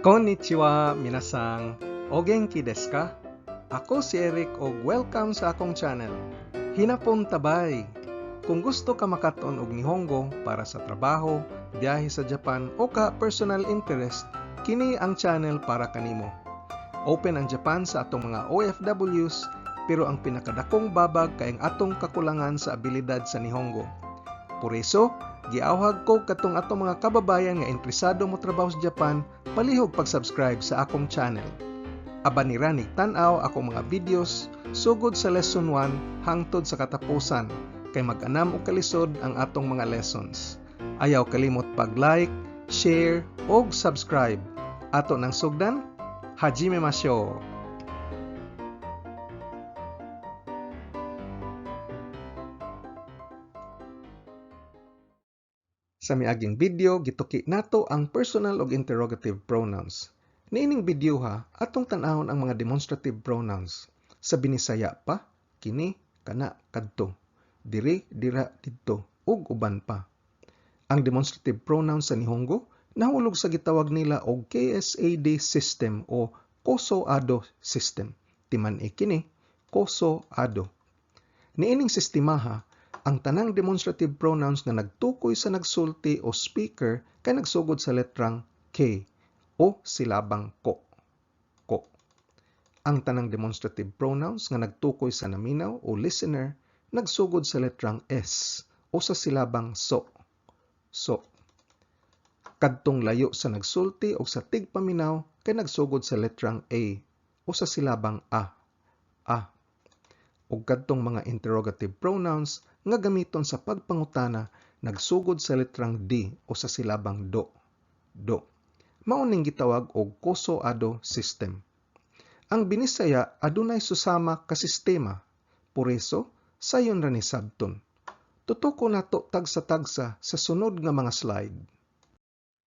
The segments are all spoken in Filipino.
Konnichiwa, minasang. O genki desu ka? Ako si Eric o welcome sa akong channel. Hinapon tabay. Kung gusto ka makaton og Nihongo para sa trabaho, biyahe sa Japan o ka personal interest, kini ang channel para kanimo. Open ang Japan sa atong mga OFWs, pero ang pinakadakong babag kay ang atong kakulangan sa abilidad sa Nihongo. Por eso, giawhag ko katong atong mga kababayan nga interesado mo trabaho sa Japan, palihog pag-subscribe sa akong channel. Aba ni Ranig tanaw akong mga videos sugod sa lesson 1 hangtod sa katapusan kay mag-anam og kalisod ang atong mga lessons. Ayaw kalimot pag-like, share, og subscribe. Ato nang sugdan, hajime masyo! Sa miaging video, gituki nato ang personal ug interrogative pronouns. Niining video ha, atong tan-awon ang mga demonstrative pronouns. Sa binisaya pa, kini, kana, kadto, diri, dira, didto, ug uban pa. Ang demonstrative pronouns sa Nihongo nahulog sa gitawag nila og KSAD system o Koso-Ado system. Timan ikini, Koso-Ado. Niining sistema ha, ang tanang demonstrative pronouns nga nagtukoy sa nagsulti o speaker kay nagsugod sa letrang K o silabang ko. Ko. Ang tanang demonstrative pronouns nga nagtukoy sa naminaw o listener nagsugod sa letrang S o sa silabang so. So. Kadtong layo sa nagsulti o sa tigpaminaw kay nagsugod sa letrang A o sa silabang. A. Ug kadtong mga interrogative pronouns nga gamiton sa pagpangutana nagsugod sa letrang D o sa silabang do. Do. Mauning gitawag og koso-ado system. Ang binisaya adunay susama ka sistema. Por eso, sayon ra ni sabton. Tutuko nato tagsa-tagsa sa sunod nga mga slide.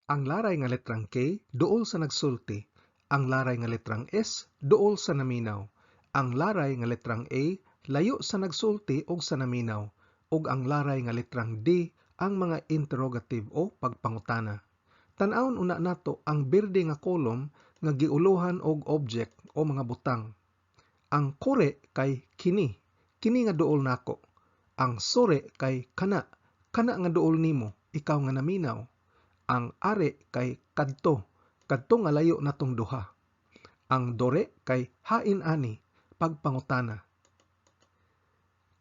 Ang laray nga letrang K duol sa nagsulti. Ang laray nga letrang S duol sa naminaw. Ang laray nga letrang A layo sa nagsulti og sa naminaw ug ang laray nga letrang D ang mga interrogative o pagpangutana. Tan-awon una nato ang berde nga kolom nga giuluhan og object o mga butang. Ang kore kay kini, kini nga duol nako. Ang sore kay kana, kana nga duol nimo, ikaw nga naminaw. Ang are kay kadto, kadto nga layo natong duha. Ang dore kay hain ani, pagpangutana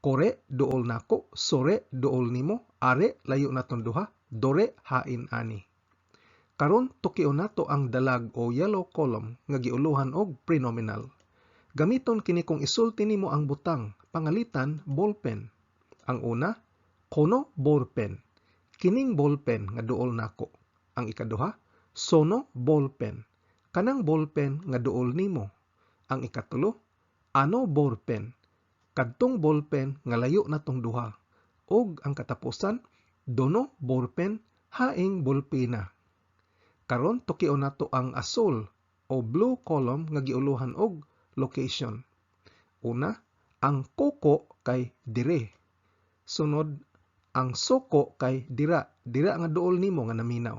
kore dool nako, sore dool nimo, are layo naton duha, dore hain ani. Karon tukion nato ang dalag o yellow column nga giuluhan og prenominal. Gamiton kini kung isulti nimo ang butang, pangalitan ballpen. Ang una, kono ballpen. Kining ballpen nga duol nako. Ang ikaduha, sono ballpen. Kanang ballpen nga duol nimo. Ang ikatulo, ano ballpen kadtong ballpen nga layo natong duha. Ug ang katapusan dono ballpen haing ballpena. Karon tukion nato ang asul o blue column nga giuluhan og location. Una ang koko kay dire. Sunod ang soko kay dira. Dira nga duol nimo nga naminaw.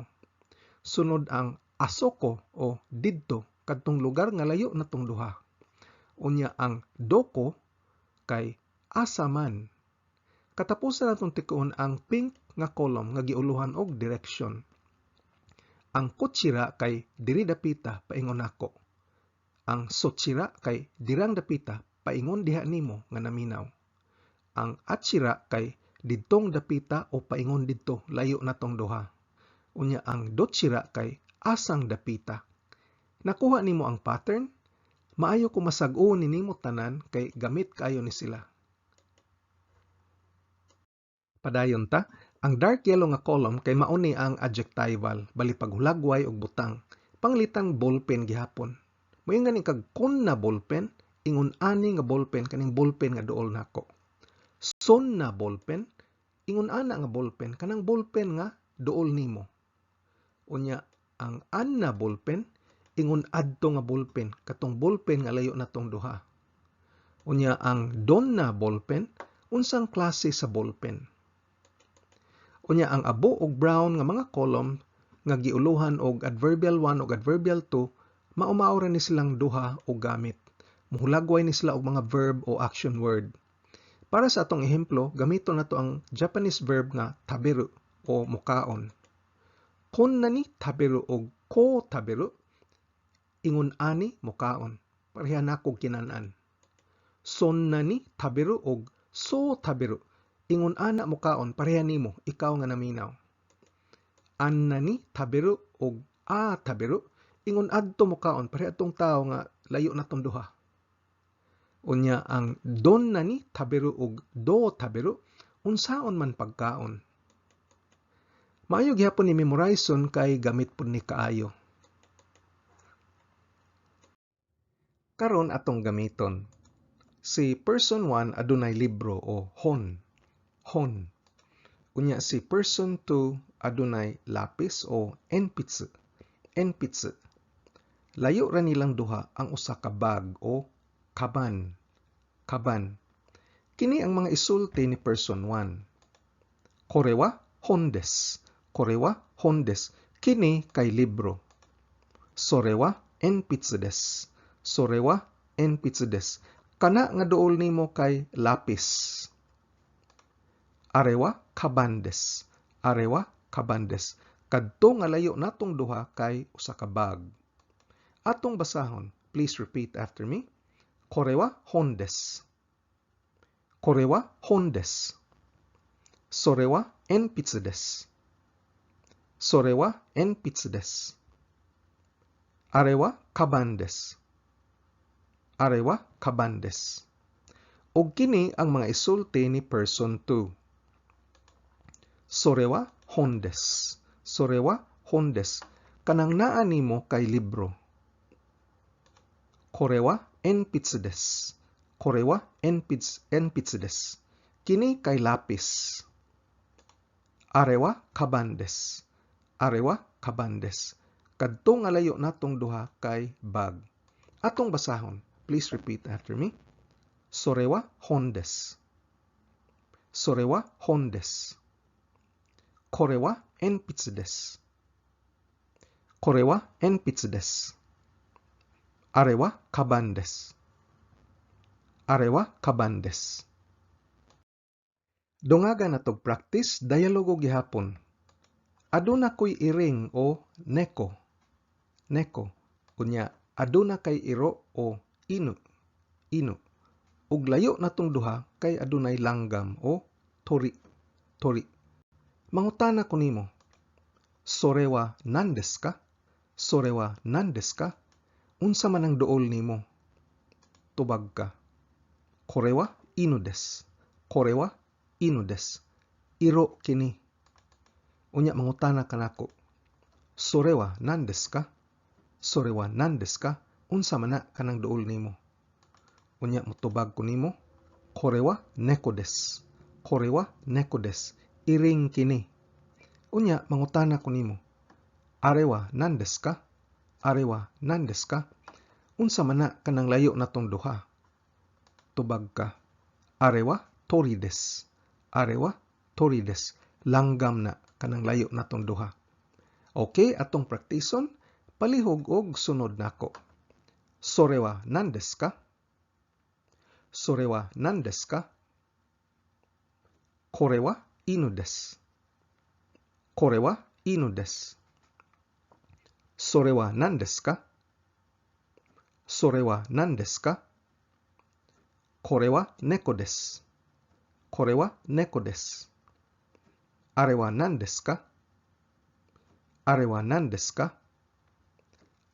Sunod ang asoko o didto. Kadtong lugar nga layo natong duha. Unya ang doko kay asa man. Katapusan natong tikuon ang pink nga column nga giuluhan og direction. Ang kutsira kay diri dapita paingon nako. Ang sotsira kay dirang dapita paingon diha nimo nga naminaw. Ang atsira kay didtong dapita o paingon didto layo natong duha. Unya ang dotsira kay asang dapita. Nakuha nimo ang pattern maayo ko masag-o ni nimo tanan kay gamit kayo ni sila. Padayon ta, ang dark yellow nga column kay mauni ang adjectival, bali paghulagway og butang. Panglitang ballpen gihapon. Moingan ni kag kon na ballpen, ingon ani nga ballpen kaning ballpen nga duol nako. Son na ballpen, ingon ana nga ballpen kanang ballpen nga duol nimo. Unya ang an na ballpen ingon adto nga ballpen katong ballpen nga layo natong duha unya ang donna ballpen unsang klase sa ballpen unya ang abo ug brown nga mga column nga giuluhan og adverbial 1 ug adverbial 2, maumaura ni silang duha og gamit. Muhulagway ni sila og mga verb o action word. Para sa atong ehemplo, gamito na to ang Japanese verb nga taberu o mukaon. Kon na ni taberu og ko taberu, ingon ani mukaon. Pareha na kog kinanan. Son na ni taberu og so taberu, ingon ana mukaon. Pareha nimo ikaw nga naminaw. Annani taberu og a taberu ingon adto mo kaon pare atong tao nga layo na tong duha. Unya ang don nani taberu og do taberu unsaon man pagkaon? Maayo gihapon ni memorization kay gamit pud ni kaayo karon atong gamiton si person 1 adunay libro o hon hon unya si person 2 adunay lapis o enpitsu. Enpitsu. Layo ra nilang duha ang usa ka bag o kaban. Kaban. Kini ang mga isulti ni person 1. Korewa hondes. Korewa hondes. Kini kay libro. Sorewa enpitsu des. Sorewa enpitsu des. Kana nga duol nimo kay lapis. Arewa kabandes. Arewa kabandes. Kadto nga layo natong duha kay usa ka bag. Atong basahon, please repeat after me. Korewa hondes. Korewa hondes. Sorewa enpitsu des. Sorewa enpitsu des. Arewa kabandes. Arewa kabandes. Og kini ang mga isulti ni person 2. Sorewa hondes. Sorewa hondes. Kanang naa nimo kay libro. Korewa enpitsu des. Korewa enpits enpitsu des. Kini kay lapis. Arewa kabandes. Arewa kabandes. Kadto nga layo natong duha kay bag. Atong basahon. Please repeat after me. Sorewa hondes. Sorewa hondes. Korewa en enpitsudes. Korewa en enpitsudes. Arewa kabandes. Arewa kabandes. Dongaga na tog practice dialogo gihapon. Aduna koy iring o neko. Neko. kunya. aduna kay iro o inu. Inu. Ug layo na tong duha kay adunay langgam o tori. Tori. Mangutana ko nimo. Sore wa nan desu ka? Sore wa nan desu ka? Unsa man ang duol nimo? Tubag ka. Kore wa inu desu. Kore wa inu desu. Iro kini. Unya mangutana kanako. Sore wa nan desu ka? Sore wa nan desu ka? Unsa man na kanang duol nimo? Unya mutubag ko nimo. Kore wa neko desu. Kore wa neko desu iring kini. Unya, mangutana ko nimo. Arewa, nandes ka? Arewa, nandes ka? Unsa man na kanang layo na tong duha? Tubag ka. Arewa, torides. Arewa, torides. Langgam na kanang layo na tong duha. Okay, atong praktison, palihog og sunod nako. Sorewa, nandes ka? Sorewa, nandes ka? Korewa, 犬です。これは犬です。それは何ですか？それは何ですか？これは猫です。これは猫です。あれは何ですか？あれは何ですか？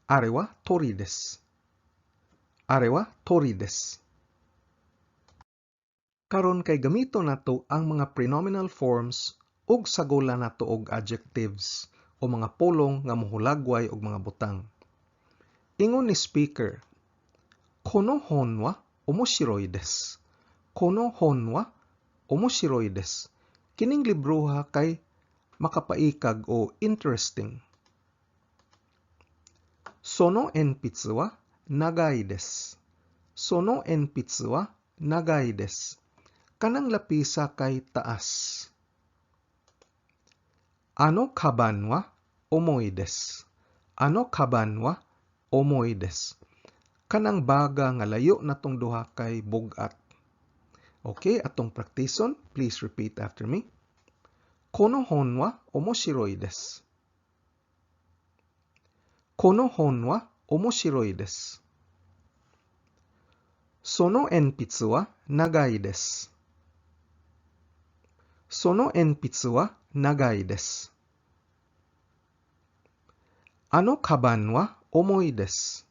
あれは鳥です。are wa tori desu. Karon kay gamito nato ang mga prenominal forms ug sagola nato og adjectives o mga pulong nga mohulagway og mga butang. Ingon ni speaker, Kono hon wa omoshiroi desu. Kono hon wa omoshiroi desu. Kining libroha kay makapaikag o interesting. Sono en pizza wa nagai desu. Sono enpitsu wa nagai desu kanang lapisa kay taas. Ano kaban wa? omoi desu. Ano kaban wa omoi desu. Kanang baga nga layo na tong duha kay bugat. Okay, atong praktison. Please repeat after me. Kono hon wa omoshiroi desu. Kono hon wa omoshiroi desu. Sono enpitsu wa nagai desu. Sono enpitsu wa nagai desu. Ano kaban wa omoi desu.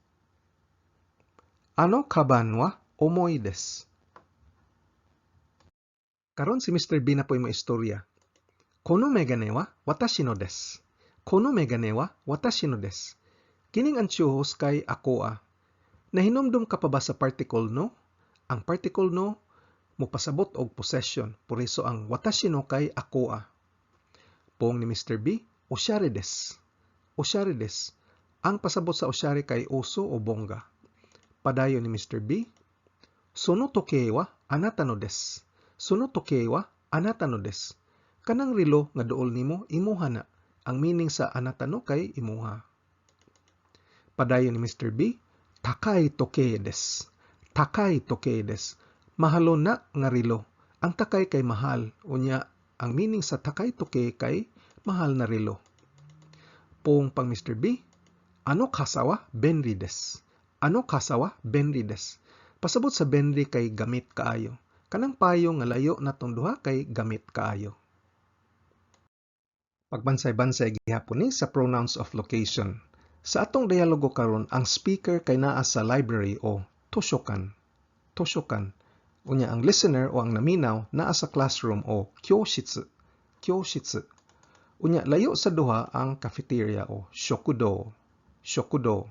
Ano kaban wa omoi desu. Karon si Mr. B na po mo istorya. Kono megane wa watashi no desu. Kono megane wa watashi no desu. Kining ansyuhos kay ako a. Nahinomdom ka pa ba sa particle no? Ang particle no mupasabot og possession. Por iso ang watashi no kay ako a. Pong ni Mr. B. Oshare desu. Ang pasabot sa oshare kay oso o bongga. Padayo ni Mr. B, Sono tokei wa anata no desu. Sono tokei wa anata no desu. Kanang rilo nga duol nimo imuha na. Ang meaning sa anata no kay imuha. Padayon ni Mr. B, desu. Takai tokei desu. Mahalo na nga rilo. Ang takay kay mahal. Unya, ang meaning sa takay tokei kay mahal na rilo. Pong pang Mr. B, ano kasawa benri desu. Ano kasawa benri desu. Pasabot sa benri kay gamit kaayo. Kanang payo nga layo na duha kay gamit kaayo. Pagbansay-bansay gihapon ni sa pronouns of location. Sa atong dialogo karon, ang speaker kay naa sa library o toshokan. Toshokan. Unya ang listener o ang naminaw naa sa classroom o kyoshitsu. Kyoshitsu. Unya layo sa duha ang cafeteria o shokudo. Shokudo.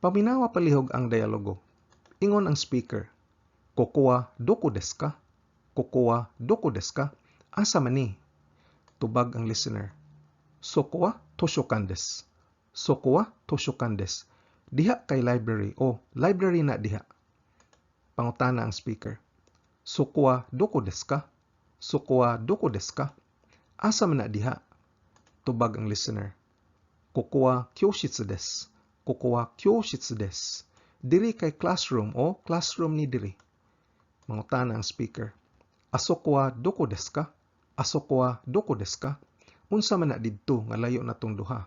Paminawa palihog ang dialogo. Ingon ang speaker. Kokowa doko desu ka? Kokowa doko desu ka? Asa man ni? Tubag ang listener. Soko wa toshokan desu. Soko wa toshokan desu. Diha kay library o library na diha. Pangutana ang speaker. Soko wa doko desu ka? Soko wa doko desu ka? Asa man na diha? Tubag ang listener. Koko wa kyoshitsu desu. Koko wa kyoshitsu desu. Diri kay classroom o classroom ni diri. Mangutana ang speaker. Asoko wa doko desu ka? Asoko wa doko desu ka? Unsa man na didto nga layo na tong duha?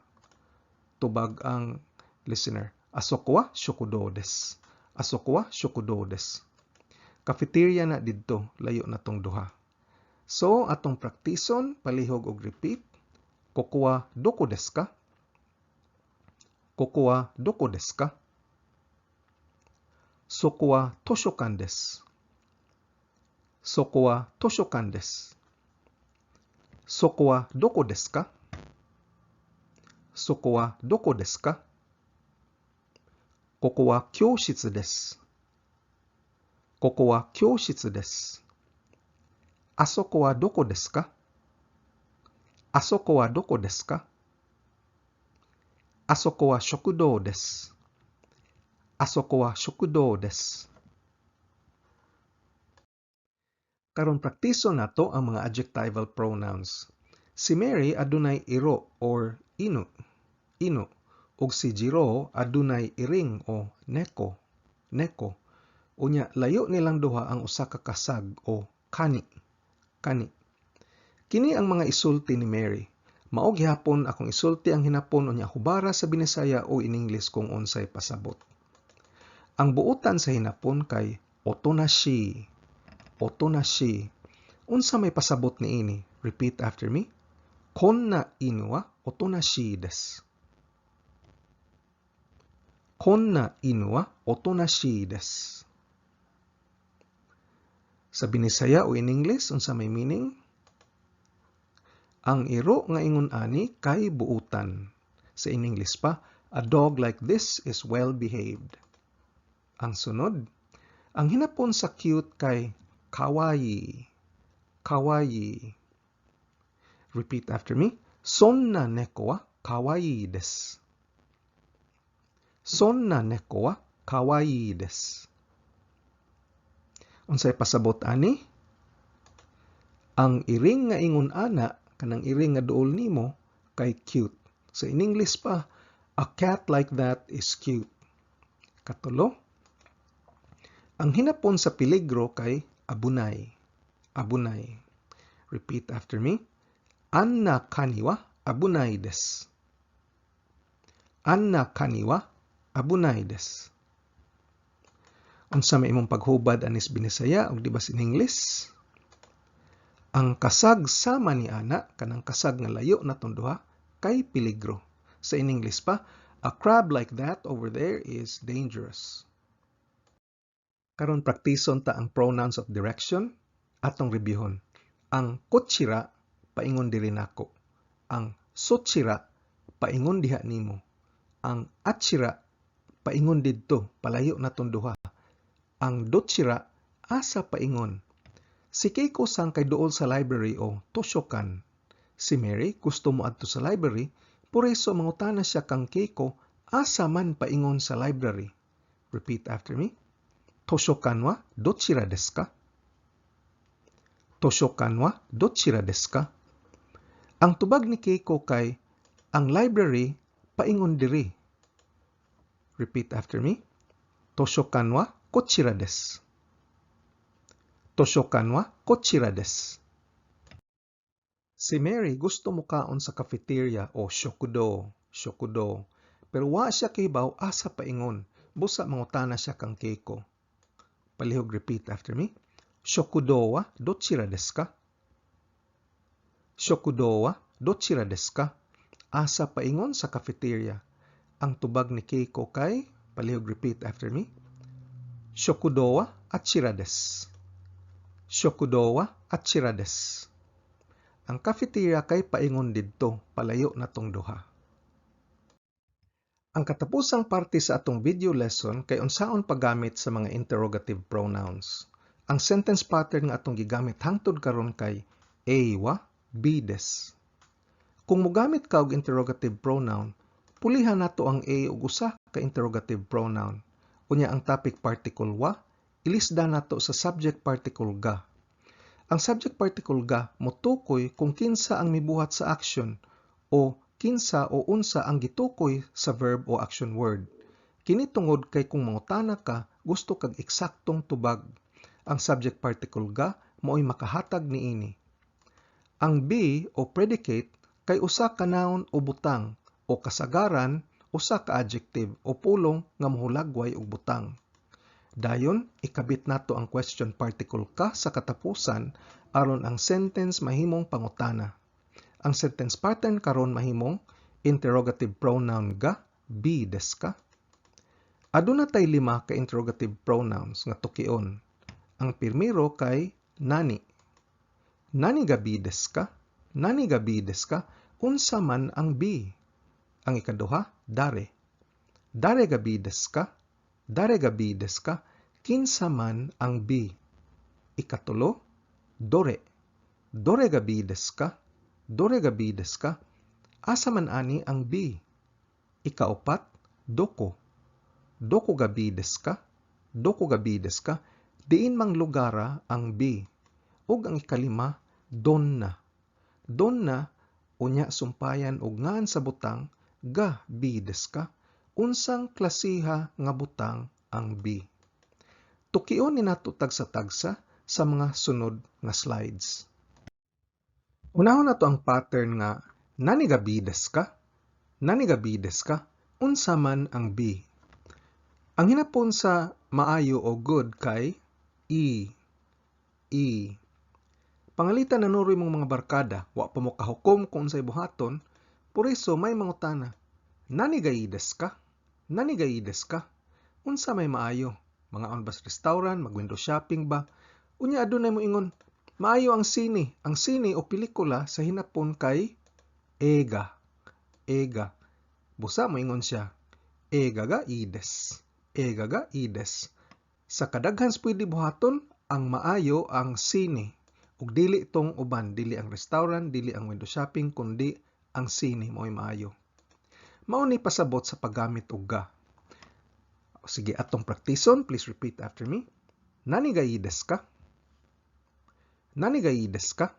Tubag ang listener. Asoko wa shokudo desu. Asoko wa shokudo desu. Cafeteria na didto layo na tong duha. So atong praktison palihog og repeat. Koko wa doko desu ka? Koko wa doko desu ka? Soko wa toshokan desu. Soko wa toshokan desu. Soko wa doko desu ka? Soko wa doko desu ka? Koko wa kyoshitsu desu. Koko wa kyoshitsu desu. Asoko wa doko desu ka? Asoko wa doko desu ka? Asoko wa shokudo desu. Asoko wa shokudo desu. Karon praktiso nato ang mga adjectival pronouns. Si Mary adunay iro or inu, inu, ug si Jiro adunay iring o neko, neko. Unya layo nilang duha ang usa ka kasag o kani, kani. Kini ang mga isulti ni Mary. Mao gihapon akong isulti ang hinapon unya hubara sa Binisaya o in English kung unsay pasabot. Ang buutan sa hinapon kay otonashi. Otonashi. Unsa may pasabot ni ini? Repeat after me. Konna inu wa otonashi desu. Konna inu wa otonashi desu. Sa Binisaya o in English, unsa may meaning? Ang iro nga ingon ani kay buutan. Sa in English pa, a dog like this is well behaved. Ang sunod, ang hinapon sa cute kay kawaii. Kawaii. Repeat after me. Sonna neko wa kawaii desu. Sonna neko wa kawaii desu. Unsay pasabot ani? Ang iring nga ingon ana kanang iring nga duol nimo kay cute. Sa in English pa, a cat like that is cute. Katulo, ang hinapon sa peligro kay abunay. Abunay. Repeat after me. Anna kaniwa abunay des. Anna kaniwa abunay des. Unsa may imong paghubad anis binisaya ug di ba in English? Ang kasag sama ni ana kanang kasag nga layo na duha kay peligro. Sa in English pa, a crab like that over there is dangerous. Karon praktison ta ang pronouns of direction atong reviewon. Ang kutsira paingon diri nako. Ang sutsira paingon diha nimo. Ang atsira paingon didto palayo na duha. Ang dotsira asa paingon. Si Keiko sang kay duol sa library o tusyokan. Si Mary gusto mo adto sa library, pureso mangutana siya kang Keiko asa man paingon sa library. Repeat after me. Toshokan wa dochira desu ka? Toshokan wa dochira desu ka? Ang tubag ni Keiko kay ang library paingon diri. Repeat after me. Toshokan wa kochira desu. Toshokan wa kochira desu. Si Mary gusto mo kaon sa cafeteria o shokudo, shokudo. Pero wa siya kibaw asa paingon. Busa mangutana siya kang Keiko. Palihog repeat after me. Shokudo wa dochira desu ka? Shokudo wa dochira desu ka? Asa paingon sa cafeteria. Ang tubag ni Keiko kay palihog repeat after me. Shokudo wa achira desu. Shokudo wa. Ang cafeteria kay paingon didto palayo na tong duha. Ang katapusang parte sa atong video lesson kay unsaon paggamit sa mga interrogative pronouns. Ang sentence pattern nga atong gigamit hangtod karon kay A wa, B des. Kung mogamit ka og interrogative pronoun, pulihan nato ang A ug usa ka interrogative pronoun. Unya ang topic particle wa, ilisda nato sa subject particle ga. Ang subject particle ga motukoy kung kinsa ang mibuhat sa action o kinsa o unsa ang gitukoy sa verb o action word. Kini tungod kay kung mangutana ka, gusto kag eksaktong tubag. Ang subject particle ga mo'y makahatag niini. Ang be o predicate kay usa ka noun o butang o kasagaran usa ka adjective o pulong nga mohulagway og butang. Dayon, ikabit nato ang question particle ka sa katapusan aron ang sentence mahimong pangutana. Ang sentence pattern karon mahimong interrogative pronoun ga, be des ka. Aduna tay lima ka interrogative pronouns nga tukion. Ang pirmiro kay nani. Nani ga be des ka? Nani ga be des ka? Unsa man ang be? Ang ikaduha, dare. Dare ga be des ka? Dare ga be des ka? Kinsa man ang be? Ikatulo, dore. Dore ga be des ka? Dore ga be des ka? Asa man ani ang be? Ikaupat, doko. Doko ga be des ka? Doko ga be des ka? Diin mang lugara ang be. Ug ang ikalima, donna. Donna, unya sumpayan og ngan sa butang, ga be des ka? Unsang klasiha nga butang ang be? Tukion ni nato tagsa-tagsa sa mga sunod nga slides. Unahon nato ang pattern nga nani ga bides ka? Nani ga bides ka? Unsa man ang be? Ang hinapon sa maayo o good kay e. E. Pangalitan na nuroy mong mga barkada, wa pa mo kahukom kung unsay buhaton, puriso may mangutana. Nani gaides ka? Nani gaides ka? Unsa may maayo? Mga on bas restaurant, mag-window shopping ba? Unya adunay mo ingon, maayo ang sine. Ang sine o pelikula sa hinapon kay ega. Ega. Busa mo ingon siya, ega ga ides. Ega ga ides. Sa kadaghans pwede buhaton, ang maayo ang sine. Ug dili tong uban, dili ang restaurant, dili ang window shopping, kundi ang sine mo'y maayo. Mao ni pasabot sa paggamit og ga. Sige, atong praktison. Please repeat after me. Nani ga ides ka? Nani ga ides ka?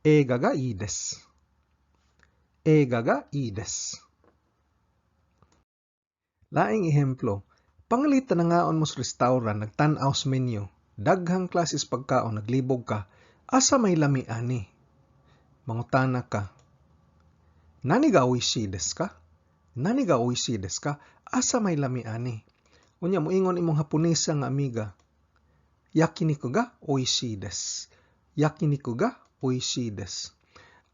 Ega ga ides. Ega ga ides. Laing ehemplo, pangalitan na ngaon mo sa restaurant, nagtanaw menu, daghang klases pagkaon, naglibog ka, asa may lami ani. Mangutana ka, nani ga oishi desu ka? Nani ga oishi desu ka? Asa may lami ani. Unya mo ingon imong Haponesa nga amiga, yakiniku ga oishi desu. Yakiniku ga oishi desu.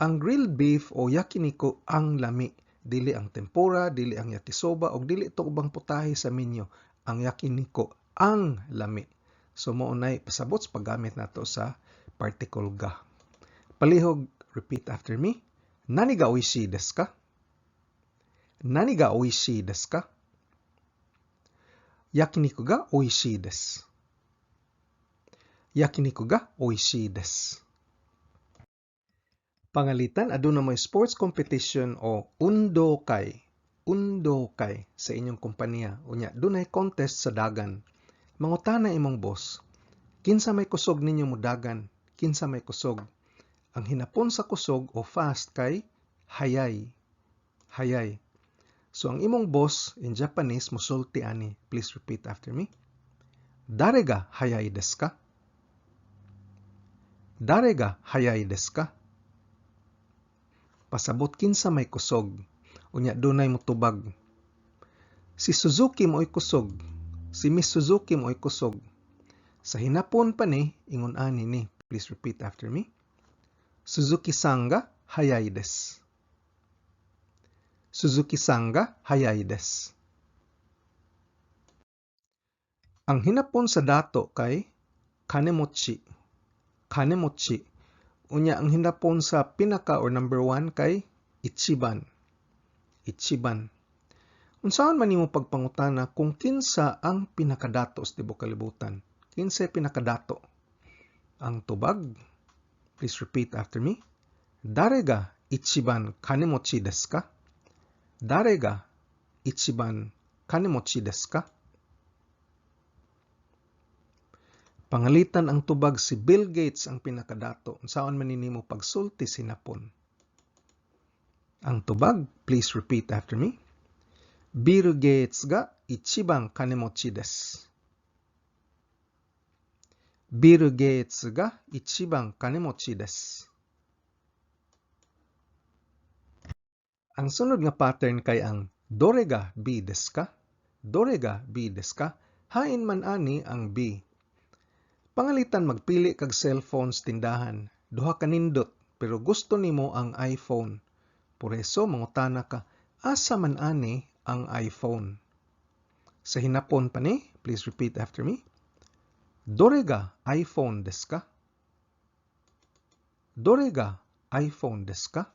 Ang grilled beef o yakiniku ang lami dili ang tempura, dili ang yakisoba, o dili ito ubang putahe sa menu. Ang yakiniko, ang lami. So, maunay pasabot sa paggamit nato sa particle ga. Palihog, repeat after me. Nani ga oishi desu ka? Nani ga oishi desu ka? Yakiniku ga oishi desu. Yakiniku ga oishi desu. Pangalitan, aduna may sports competition o undokai. Undokai sa inyong kompanya. Unya, dunay contest sa dagan. Mangutana imong boss, kinsa may kusog ninyo mo dagan? Kinsa may kusog? Ang hinapon sa kusog o fast kay hayay. Hayay. So ang imong boss in Japanese musulti ani. Please repeat after me. Dare ga hayay desu ka? Dare ga hayay desu ka? pasabot kinsa may kusog unya dunay motubag si Suzuki mo'y kusog si Miss Suzuki mo'y kusog. Sa hinapon pa ni ingon ani ni please repeat after me. Suzuki sanga hayay des Suzuki sanga hayay des ang hinapon sa dato kay kanemochi. Kanemochi. Unya ang hinapon sa pinaka or number one kay Ichiban. Ichiban. Unsaon man nimo pagpangutana kung kinsa ang pinakadato sa tibuok kalibutan? Kinsa pinakadato? Ang tubag. Please repeat after me. Dare ga ichiban kanemochi desu ka? Dare ga ichiban kanemochi desu ka? Pangalitan ang tubag si Bill Gates ang pinakadato. Saan man nimo pagsulti sinapon? Ang tubag, please repeat after me. Bill Gates ga ichiban kanemochi desu. Bill Gates ga ichiban kanemochi desu. Ang sunod nga pattern kay ang dore ga B desu ka? Dore ga B desu ka? Hain man ani ang B. Pangalitan magpili kag cellphones tindahan. Duha ka nindot pero gusto nimo ang iPhone. Por eso mangutana ka, asa man ani ang iPhone? Sa hinapon pa ni, please repeat after me. Dore ga iPhone desu ka? Dore ga iPhone desu ka?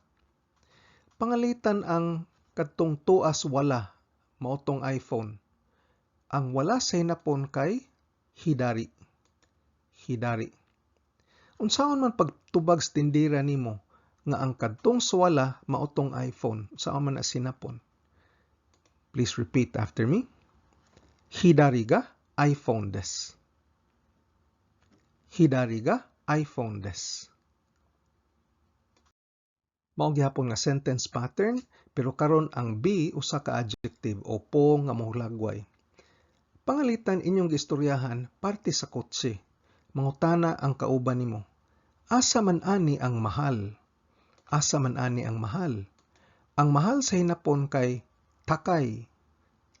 Pangalitan ang kadtong tuas wala mautong iPhone. Ang wala sa hinapon kay hidari hidari. Unsaon man pagtubag sa tindira nimo nga ang kadtong suwala mautong iPhone sa man na sinapon. Please repeat after me. Hidari ga iPhone des. Hidari ga iPhone des. Mao gihapon nga sentence pattern pero karon ang B usa ka adjective o po nga mohulagway. Pangalitan inyong gistoryahan parte sa kotse mangutana ang kauban nimo. Asa man ani ang mahal? Asa man ani ang mahal? Ang mahal sa hinapon kay takay.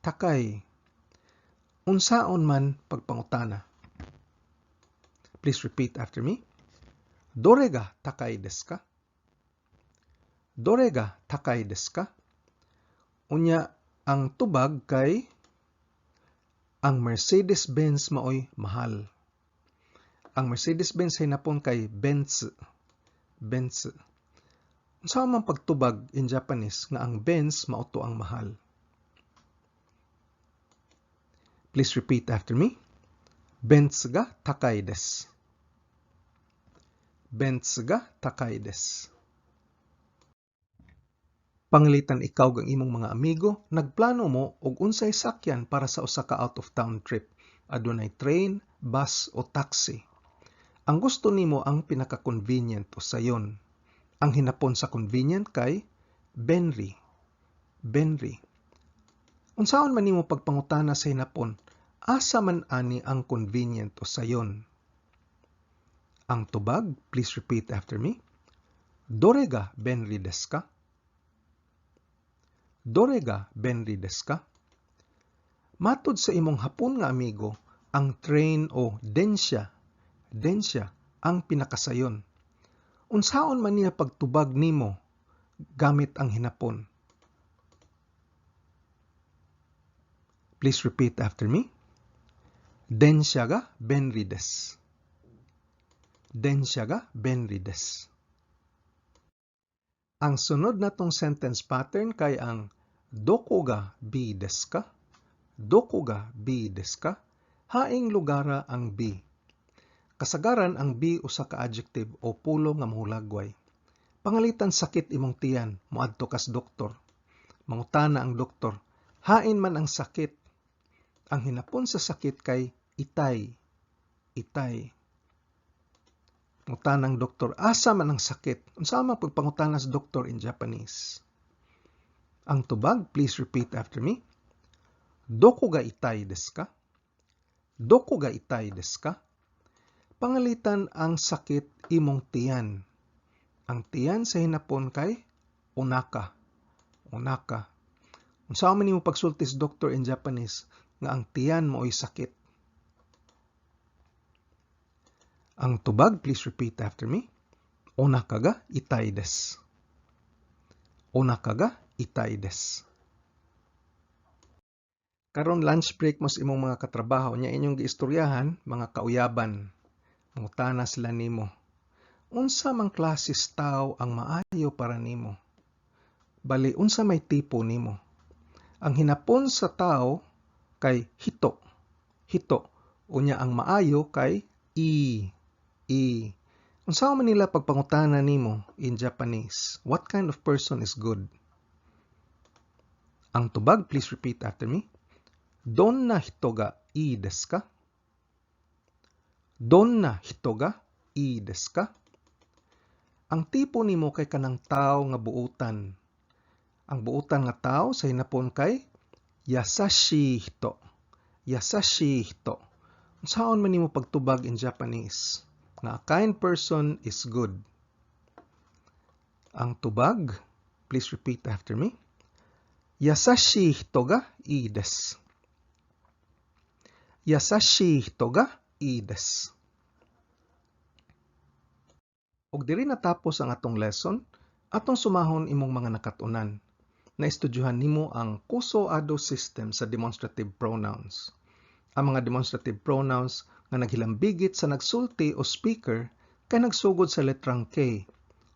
Takay. Unsaon man pagpangutana? Please repeat after me. Dorega takay desu ka? Dorega takay desu ka? Unya ang tubag kay ang Mercedes-Benz maoy mahal. Ang Mercedes-Benz hinapon kay Benz. Benz. Unsa man pagtubag in Japanese nga ang Benz mauto ang mahal? Please repeat after me. Benz ga takai desu. Benz ga takai desu. Panglitan ikaw gang imong mga amigo, nagplano mo og unsay sakyan para sa usa ka out of town trip. Adunay train, bus o taxi. Ang gusto nimo ang pinaka-convenient o sayon. Ang hinapon sa convenient kay Benri. Benri. Unsaon man nimo pagpangutana sa hinapon, asa man ani ang convenient o sayon? Ang tubag, please repeat after me. Dorega benri desu ka? Dorega benri desu ka? Matod sa imong hapon nga amigo, ang train o densya, densya ang pinakasayon. Unsaon man niya pagtubag nimo gamit ang hinapon? Please repeat after me. Densya ga benri desu. Densya ga benri desu. Ang sunod natong sentence pattern kay ang doko ga bi desu ka? Doko ga bi desu ka? Haing lugara ang bi. Kasagaran ang bi usa ka adjective o pulo nga mahulagway. Pangalitan sakit imong tiyan, moadto kas doktor. Mangutana ang doktor, hain man ang sakit. Ang hinapon sa sakit kay itay. Itay. Mangutana ang doktor, asa man ang sakit? Unsa man pagpangutana sa doktor in Japanese? Ang tubag, please repeat after me. Doko ga itay desu ka? Doko ga itay desu ka? Pangalitan ang sakit imong tiyan. Ang tiyan sa hinapon kay unaka. Unaka. Unsa man nimo pagsulti sa doctor in Japanese nga ang tiyan mo ay sakit. Ang tubag, please repeat after me. Onaka ga itay desu. Onaka ga itay desu. Karon lunch break mo sa imong mga katrabaho nya inyong giistoryahan, mga kauyaban. Mangutana sila nimo. Unsa mang klases tao ang maayo para nimo? Bali unsa may tipo nimo? Ang hinapon sa tao kay hito. Hito. Unya ang maayo kay i. I. Unsa man nila pagpangutana nimo in Japanese? What kind of person is good? Ang tubag, please repeat after me. Donna hito ga ii desu ka? Donna hito ga ii desu ka? Ang tipo nimo kay kanang tao nga buutan. Ang buutan nga tao sa hinapon kay yasashi hito. Yasashi hito. Unsaon man nimo pagtubag in Japanese? Nga a kind person is good. Ang tubag, please repeat after me. Yasashi hito ga ii desu. Yasashi hito ga ii desu. Og diri natapos ang atong lesson, atong sumahon imong mga nakatunan. Naistudyohan nimo ang kuso-ado system sa demonstrative pronouns. Ang mga demonstrative pronouns nga naghilambigit sa nagsulti o speaker kay nagsugod sa letrang K.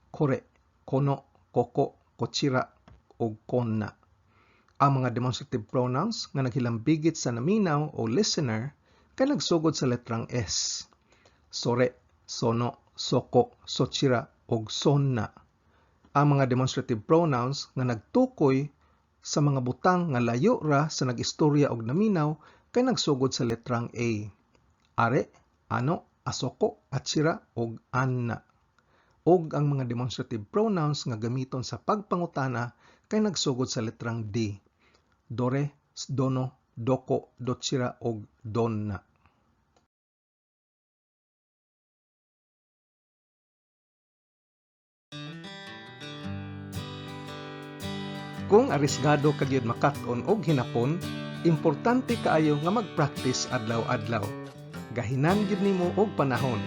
Kore, kono, koko, kochira, ug konna. Ang mga demonstrative pronouns nga naghilambigit sa naminaw o listener kay nagsugod sa letrang S. Sore, sono, soko, sochira, ug sonna. Ang mga demonstrative pronouns nga nagtukoy sa mga butang nga layo ra sa nagistorya og naminaw kay nagsugod sa letrang A. Are, ano, asoko, atsira, ug anna. Og ang mga demonstrative pronouns nga gamiton sa pagpangutana kay nagsugod sa letrang D. Dore, dono, doko, dotsira, ug donna. Kung arisgado ka gyud makat-on og hinapon, importante kaayo nga mag-practice adlaw-adlaw. Gahinan gyud nimo og panahon.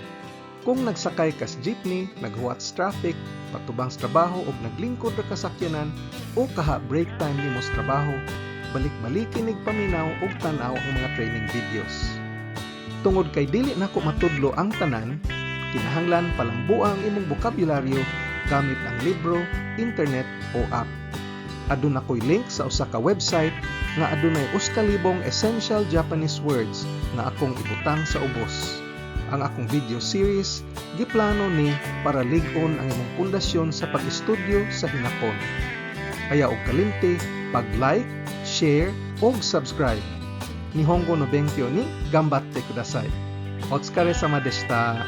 Kung nagsakay kas jeepney, naghuwat sa traffic, patubang sa trabaho og naglingkod ra ka sakyanan o kaha break time nimo sa trabaho, balik-balikin nig paminaw og tan-aw ang mga training videos. Tungod kay dili nako matudlo ang tanan, kinahanglan palambuang imong bokabularyo gamit ang libro, internet o app aduna ko'y link sa usa ka website nga adunay uskalibong essential Japanese words nga akong ibutang sa ubos. Ang akong video series giplano ni para lig-on ang imong pundasyon sa pag-estudyo sa hinapon. Kaya og kalimti pag-like, share ug subscribe. Nihongo no benkyo ni gambatte kudasai. Otsukare sama deshita.